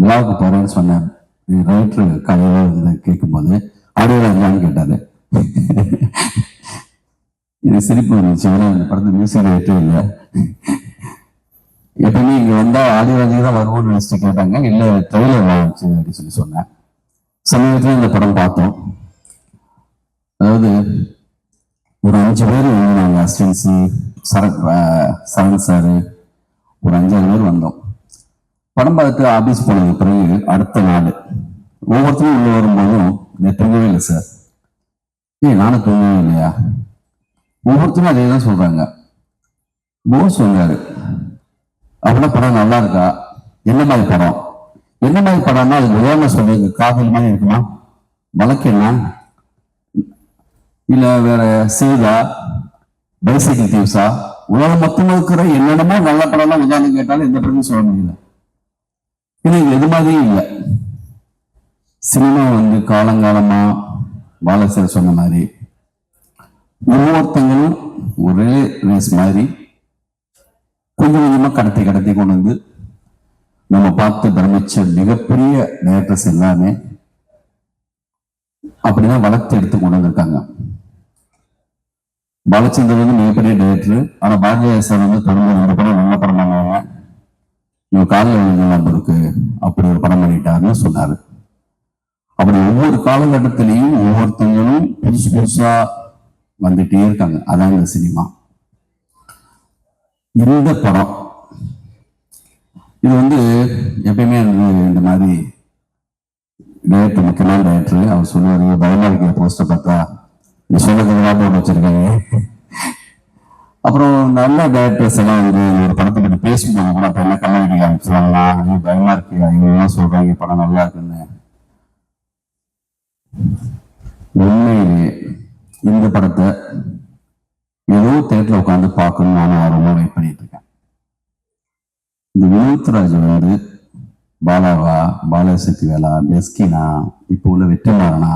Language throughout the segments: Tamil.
விழாவுக்கு போறேன்னு சொன்னேன் ரைட்ரு கதையில இருந்து கேட்கும்போது ஆடியோ இருந்தான்னு கேட்டாரு. இது சிரிப்பு வந்துச்சு. ஏன்னா இந்த படத்து மியூசிக் ரைட்டே இல்லை. எப்பவுமே இங்க வந்தா ஆடியோ வாங்கி தான் வருவோம்னு நினைச்சிட்டு கேட்டாங்க. இல்ல ட்ரெயிலர் வாங்கிச்சு அப்படின்னு சொல்லி சொன்னேன். சமீபத்தில் இந்த படம் பார்த்தோம். அதாவது ஒரு அஞ்சு பேர் நாங்கள் அசிஸ்டன்ஸு சரத் சரண் சார் ஒரு அஞ்சாறு பேர் வந்தோம். படம் பார்த்துட்டு ஆபீஸ் போனது பிறகு அடுத்த நாள் ஒவ்வொருத்தரும் உள்ள வரும்போதும் "நீ தூங்கவே இல்லை சார் ஏய் நானும் தூங்கவே இல்லையா? ஒவ்வொருத்தரும் அதே தான் சொல்றாங்க. போஸ் சொன்னாரு அப்படின்னா படம் நல்லா இருக்கா? என்ன மாதிரி படம்? என்ன மாதிரி படம்னா அது உதாரணம் சொல்லுங்க காதல் மாதிரி இருக்குமா? வழக்கு என்ன? இல்ல வேற சேதா பைசைக்கிள் தீவ்ஸா உலகம் மொத்தம் இருக்கிற என்னென்னமோ நல்ல படம்லாம் உதாரணம் கேட்டாலும் எந்த படமும் சொல்ல முடியல. ஏன்னா இது எது மாதிரியும் இல்லை. சினிமா வந்து காலங்காலமா பாலசர் சொன்ன மாதிரி ஒவ்வொருத்தங்களும் ஒரே ரேஸ் மாதிரி கொஞ்சம் கொஞ்சமாக கடத்தி கடத்தி கொண்டு வந்து நம்ம பார்த்து பிரமிச்ச மிகப்பெரிய டேரக்டர்ஸ் எல்லாமே அப்படிதான் வளர்த்து எடுத்து கொண்டு வந்திருக்காங்க. பாலச்சந்தர் வந்து மிகப்பெரிய டேரக்டர் ஆனால் பாரதிய சார் வந்து தொடர்ந்து ரெண்டு படம் நல்ல படம் பண்ணாங்க இவங்க காலில் அப்படி ஒரு படம் பண்ணிட்டாருன்னு சொன்னாரு. அப்படி ஒவ்வொரு காலகட்டத்திலையும் ஒவ்வொருத்தங்களும் புதுசு புதுசா வந்துட்டே இருக்காங்க. அதான் இந்த சினிமா. இந்த படம். இது வந்து எப்பயுமே இந்த மாதிரி டைரக்டர் முக்கியமான டைரக்டர் அவர் சொல்லுவாரு பயமா இருக்கிற போஸ்டர் பார்த்தா. நீ சொன்னதுலாம் போட்டு வச்சிருக்காங்க. அப்புறம் நல்ல டேரக்டர்ஸ் எல்லாம் வந்து ஒரு படத்தை பத்தி பேசும்போது கூட அப்ப என்ன கண்ண வெடிக்க ஐயோ, பயமா இருக்கு இவங்கெல்லாம் சொல்றாங்க படம் நல்லா இருக்குன்னு. உண்மையிலே இந்த படத்தை ஏதோ தேட்டர்ல உட்காந்து பார்க்கணும்னு நானும் ஆர்வமா வெயிட் பண்ணிட்டு இருக்கேன். இந்த வினோத்ராஜ் வந்து பாலாவா பாலசக்தி வேலா பெஸ்கினா இப்போ உள்ள வெற்றிமாறனா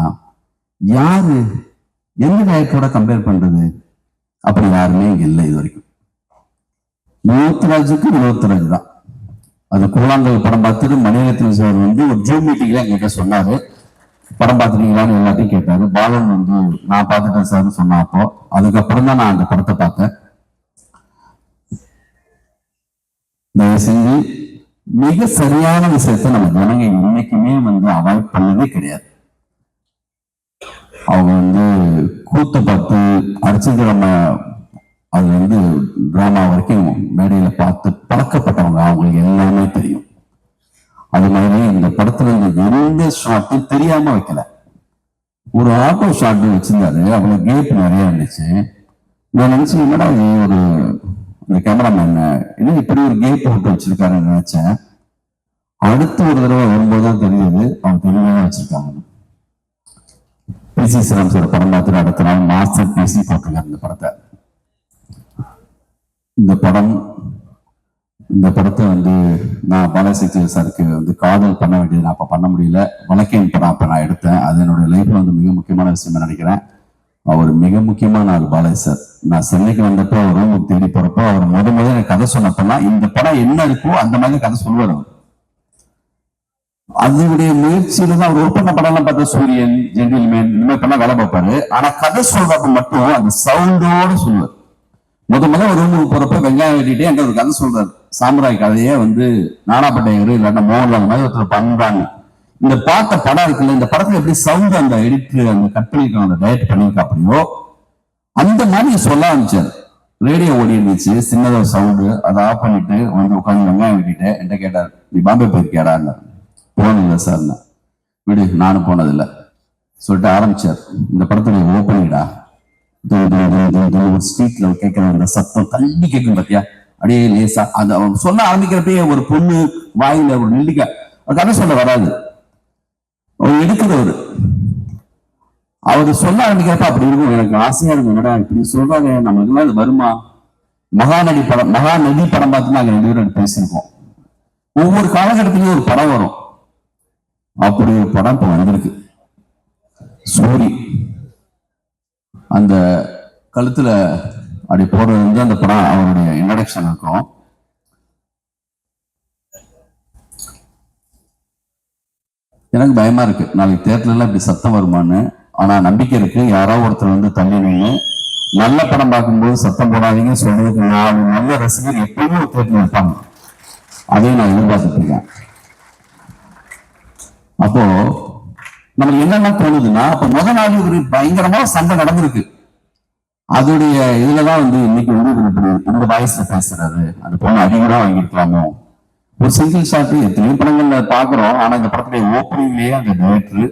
யாரு? எந்த டேரக்டரோட கம்பேர் பண்றது? அப்படி யாருமே இங்க இல்லை இது வரைக்கும் வினோத்ராஜுக்கு வினோத்ராஜ் தான். அது கூழாங்கல் படம் பார்த்துட்டு மணிரத்னம் சார் வந்து ஒரு ஜூம் மீட்டிங்ல எங்கிட்ட சொன்னாரு. படம் பார்த்துட்டீங்களான்னு எல்லாத்தையும் கேட்டாரு. பாலன் வந்து நான் பார்த்துட்டேன் சார்னு சொன்னா அப்போ. அதுக்கப்புறம் தான் நான் அந்த படத்தை பார்த்தேன். தயவு செஞ்சு மிக சரியான விஷயத்த நம்ம ஜனங்க இன்னைக்குமே வந்து அவாய்ட் பண்ணதே கிடையாது. அவங்க வந்து கூத்து பார்த்து அரிச்சந்திர நம்ம அது வந்து டிராமா வரைக்கும் மேடையில் பார்த்து பழக்கப்பட்டவங்க அவங்களுக்கு எல்லாமே தெரியும். அது மாதிரி இந்த படத்துல இந்த எந்த ஷாட்டும் தெரியாம வைக்கல. ஒரு ஆட்டோ ஷாட் வச்சிருந்தாரு அவ்வளவு கேப் நிறைய இருந்துச்சு. நான் நினைச்சேன் என்னடா இது ஒரு இந்த கேமராமேன் என்ன இப்படி ஒரு கேப் போட்டு வச்சிருக்காருன்னு நினைச்சேன். அடுத்து ஒரு தடவை வரும்போது தான் தெரியுது அவங்க தெளிவாக வச்சிருக்காங்க. பிசி சிரம் சார் படம் பார்த்துட்டு அடுத்த நாள் மாஸ்டர் பிசி போட்டிருக்காரு இந்த படத்தை. இந்த படம் இந்த படத்தை வந்து நான் பாலசக்தி சாருக்கு வந்து காதல் பண்ண வேண்டியது நான் அப்போ பண்ண முடியல. வழக்கேன் படம் அப்போ நான் எடுத்தேன். அது என்னுடைய லைஃப்ல வந்து மிக முக்கியமான விஷயம் நினைக்கிறேன். அவர் மிக முக்கியமான ஆள் பாலாஜி சார். நான் சென்னைக்கு வந்தப்போ அவர் ரூமுக்கு தேடி போறப்போ அவர் முத முதல் எனக்கு கதை சொன்னப்பன்னா இந்த படம் என்ன இருக்கோ அந்த மாதிரி கதை சொல்லுவார் அவர். அதனுடைய முயற்சியில தான் அவர் ஒர்க் பண்ண படம்லாம் பார்த்தா சூரியன் ஜென்டில்மேன் இந்த மாதிரி பண்ண வேலை பார்ப்பாரு. ஆனா கதை சொல்றப்ப மட்டும் அந்த சவுண்டோட சொல்லுவார். முத முத ஒரு ரூமுக்கு போறப்ப வெங்காயம் வெட்டிட்டே என்கிட்ட ஒரு கதை சொல்றாரு. சாமுராய் கதையே வந்து நானாப்பட்டையர் இல்லாட்டா மோகன்லால் மாதிரி ஒருத்தர் பண்றாங்க. இந்த பாட்ட படம் இருக்குல்ல இந்த படத்துல எப்படி சவுண்ட் அந்த எடிட்டர் அந்த கட் பண்ணிருக்காங்க அந்த டயட் பண்ணிருக்கா அப்படியோ அந்த மாதிரி சொல்ல ஆரம்பிச்சாரு. ரேடியோ ஓடி இருந்துச்சு சின்னதாக சவுண்டு அதை ஆஃப் பண்ணிட்டு வந்து உட்காந்து வெங்காயம் வெட்டிட்டு என்கிட்ட கேட்டார் நீ பாம்பே போயிருக்கியாடா? போனதில்லை சார் விடு நானும் போனதில்லை. சொல்லிட்டு ஆரம்பிச்சார். இந்த படத்துடைய ஓப்பனிங்கடா ஒரு ஸ்ட்ரீட்ல கேட்கிற அந்த சத்தம் தள்ளி கேட்கும் பாத்தியா? அப்படியே லேசா. அந்த சொல்ல ஆரம்பிக்கிறப்பயே ஒரு பொண்ணு வாயில ஒரு நெல்லிக்காய் கதை சொல்ல வராது. அவர் எடுக்கிறவர். அவர் சொல்ல ஆரம்பிக்கிறப்ப அப்படி இருக்கும். எனக்கு ஆசையா இருக்கும். என்னடா இப்படி சொல்றாங்க? எல்லாம் இது வருமா? மகாநடி படம் மகாநதி படம் பார்த்து நாங்கள் ரெண்டு பேரும் பேசியிருக்கோம். ஒவ்வொரு காலகட்டத்திலயும் ஒரு படம் வரும். அப்படி ஒரு படம் இப்ப வந்திருக்கு. சூரி. அந்த கழுத்துல அப்படி போடுறது வந்து அந்த படம் அவருடைய இன்ட்ரடக்ஷன் இருக்கும். எனக்கு பயமா இருக்கு. நாளைக்கு தேட்டர்ல இப்படி சத்தம் வருமான்னு. ஆனா நம்பிக்கை இருக்கு. யாரோ ஒருத்தர் வந்து தள்ளி நல்ல படம் பார்க்கும்போது சத்தம் போடாதீங்க சொல்றதுக்கு நான் நல்ல ரசிகர் எப்பவுமே ஒரு தேட்டர் இருப்பாங்க. அதையும் நான் எதிர்பார்த்துட்டு இருக்கேன். அப்போ நமக்கு என்னென்ன தோணுதுன்னா அப்ப முத நாள் ஒரு பயங்கரமான சண்டை நடந்திருக்கு. அதோடைய இதுலதான் வந்து இன்னைக்கு வந்து இந்த வாய்ஸ்ல பேசுறாரு. அந்த பொண்ணு அதிகமா வாங்கியிருக்கலாமோ? ஒரு சிங்கிள் ஷாட் எத்தனையோ படங்கள்ல பாக்குறோம் ஆனா இந்த படத்துடைய ஓப்பனிங்லயே அந்த டேரக்டர்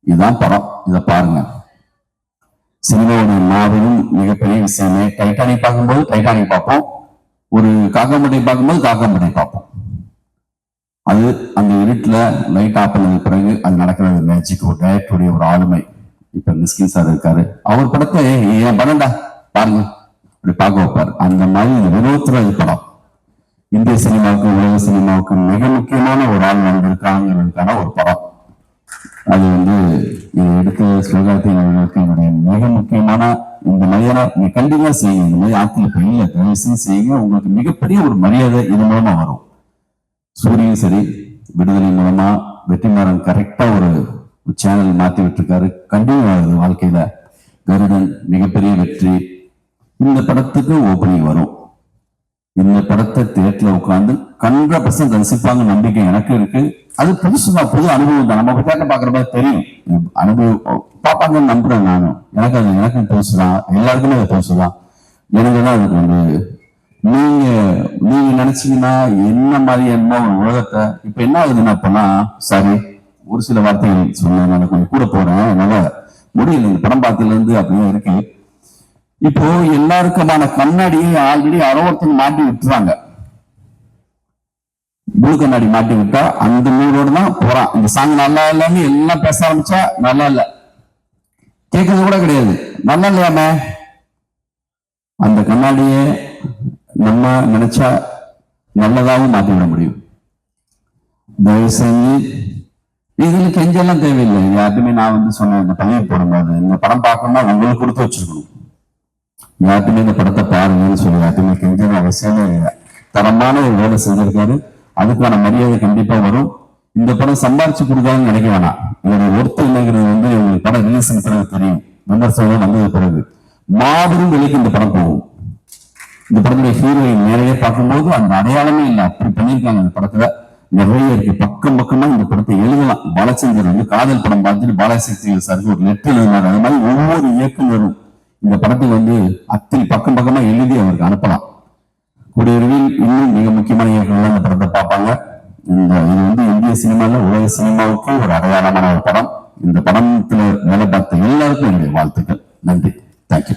இதுதான் படம். இதை பாருங்க. சினிமாவுடைய மாபெரும் மிகப்பெரிய விஷயமே. டைட்டானிக் பார்க்கும்போது டைட்டானிக் பார்ப்போம். ஒரு காக்காம்பட்டை பார்க்கும்போது காக்காம்பட்டை பார்ப்போம். அது அந்த இருட்டுல லைட் ஆஃப் பண்ணது பிறகு அது நடக்கிறது மேஜிக் ஒரு டேரக்டருடைய ஒரு ஆளுமை. இப்ப மிஸ்கின் சார் இருக்காரு. அவர் படத்தை ஏன் படம்டா பாருங்க. அப்படி பார்க்க வைப்பாரு. அந்த மாதிரி இந்த படம். இந்திய சினிமாவுக்கு உலக சினிமாவுக்கு மிக முக்கியமான ஒரு ஆள் வந்திருக்காங்கிறதுக்கான ஒரு படம். அது வந்து இதை எடுத்த சிவகார்த்திகேயன் அவர்களுக்கு என்னுடைய மிக முக்கியமான இந்த மாதிரியான நீங்க கண்டிப்பா செய்யுங்க. இந்த மாதிரி ஆட்கள் இப்ப தயவு செய்யுங்க. உங்களுக்கு மிகப்பெரிய ஒரு மரியாதை இது மூலமா வரும். சூரியன் சரி விடுதலை மூலமா வெற்றிமாறன் கரெக்டா ஒரு சேனல் மாத்தி விட்டுருக்காரு. கண்டினியூ ஆகுது வாழ்க்கையில கருடன் மிகப்பெரிய வெற்றி. இந்த படத்துக்கு ஓப்பனிங் வரும். இந்த படத்தை தியேட்டர்ல உட்காந்து கண்ட பர்சன்ட் ரசிப்பாங்க நம்பிக்கை எனக்கு இருக்கு. அது புதுசு தான் புது அனுபவம் தான். நம்ம தேட்டர் பாக்குற மாதிரி தெரியும். அனுபவம் பார்ப்பாங்கன்னு நம்புறேன் நானும் எனக்கு அது எனக்கும் புதுசுதான். எல்லாருக்குமே அது புதுசுதான். எனக்கு தான் அதுக்கு வந்து நீங்க நீங்க நினைச்சீங்கன்னா என்ன மாதிரி என்ன ஒரு உலகத்தை இப்ப என்ன ஆகுதுன்னா அப்பனா சாரி ஒரு சில வார்த்தைகள் சொன்னேன் நான் கொஞ்சம் கூட போறேன் என்னால முடியல இந்த படம் பார்த்ததுல இருந்து அப்படியே இருக்கு இப்போ எல்லாருக்குமான கண்ணாடியை ஆல்ரெடி யாரோ மாட்டி விட்டுறாங்க. ப்ளூ கண்ணாடி மாட்டி விட்டா அந்த மூடோடு தான் போறான். இந்த சாங் நல்லா இல்லைன்னு எல்லாம் பேச ஆரம்பிச்சா நல்லா இல்ல. கேட்கறது கூட கிடையாது. நல்லா இல்லையாமே? அந்த கண்ணாடியை நம்ம நினைச்சா நல்லதாகவும் மாத்தி விட முடியும். தயவு செஞ்சு இதுல கெஞ்செல்லாம் தேவையில்லை. யார்ட்டுமே நான் வந்து சொன்னேன் இந்த பையன் போடும்போது இந்த படம் பார்க்கணும்னா உங்களுக்கு கொடுத்து வச்சிருக்கணும். யார்ட்டுமே இந்த படத்தை பாருங்கன்னு சொல்லி யார்ட்டுமே கெஞ்சது அவசியமே இல்லை. தரமான ஒரு வேலை செஞ்சிருக்காரு. அதுக்கான மரியாதை கண்டிப்பா வரும். இந்த படம் சம்பாரிச்சு கொடுக்காதுன்னு நினைக்க வேணாம். இதோட ஒருத்தர் இல்லைங்கிறது வந்து உங்களுக்கு படம் ரிலீஸ் பிறகு தெரியும். விமர்சனம் வந்தது பிறகு. மாபெரும் விலைக்கு இந்த படம் போகும். இந்த படத்துடைய ஹீரோயின் நேரையே பார்க்கும்போது அந்த அடையாளமே இல்லை. அப்படி பண்ணியிருக்காங்க அந்த படத்துல. நிறைய இருக்கு. பக்கம் பக்கமா இந்த படத்தை எழுதலாம். பாலச்சந்தர் வந்து காதல் படம் பார்த்துட்டு பாலசக்தி சாருக்கு ஒரு லெட்டர் எழுதினார். அது மாதிரி ஒவ்வொரு இயக்குநரும் இந்த படத்தை வந்து அத்தனை பக்கம் பக்கமா எழுதி அவருக்கு அனுப்பலாம். கூடிய விரைவில் இன்னும் மிக முக்கியமான இயக்குனர்கள் இந்த படத்தை பார்ப்பாங்க. இந்த இது வந்து இந்திய சினிமாவில் உலக சினிமாவுக்கு ஒரு அடையாளமான ஒரு படம். இந்த படத்துல வேலை பார்த்த எல்லாருக்கும் என்னுடைய வாழ்த்துக்கள். நன்றி. தேங்க்யூ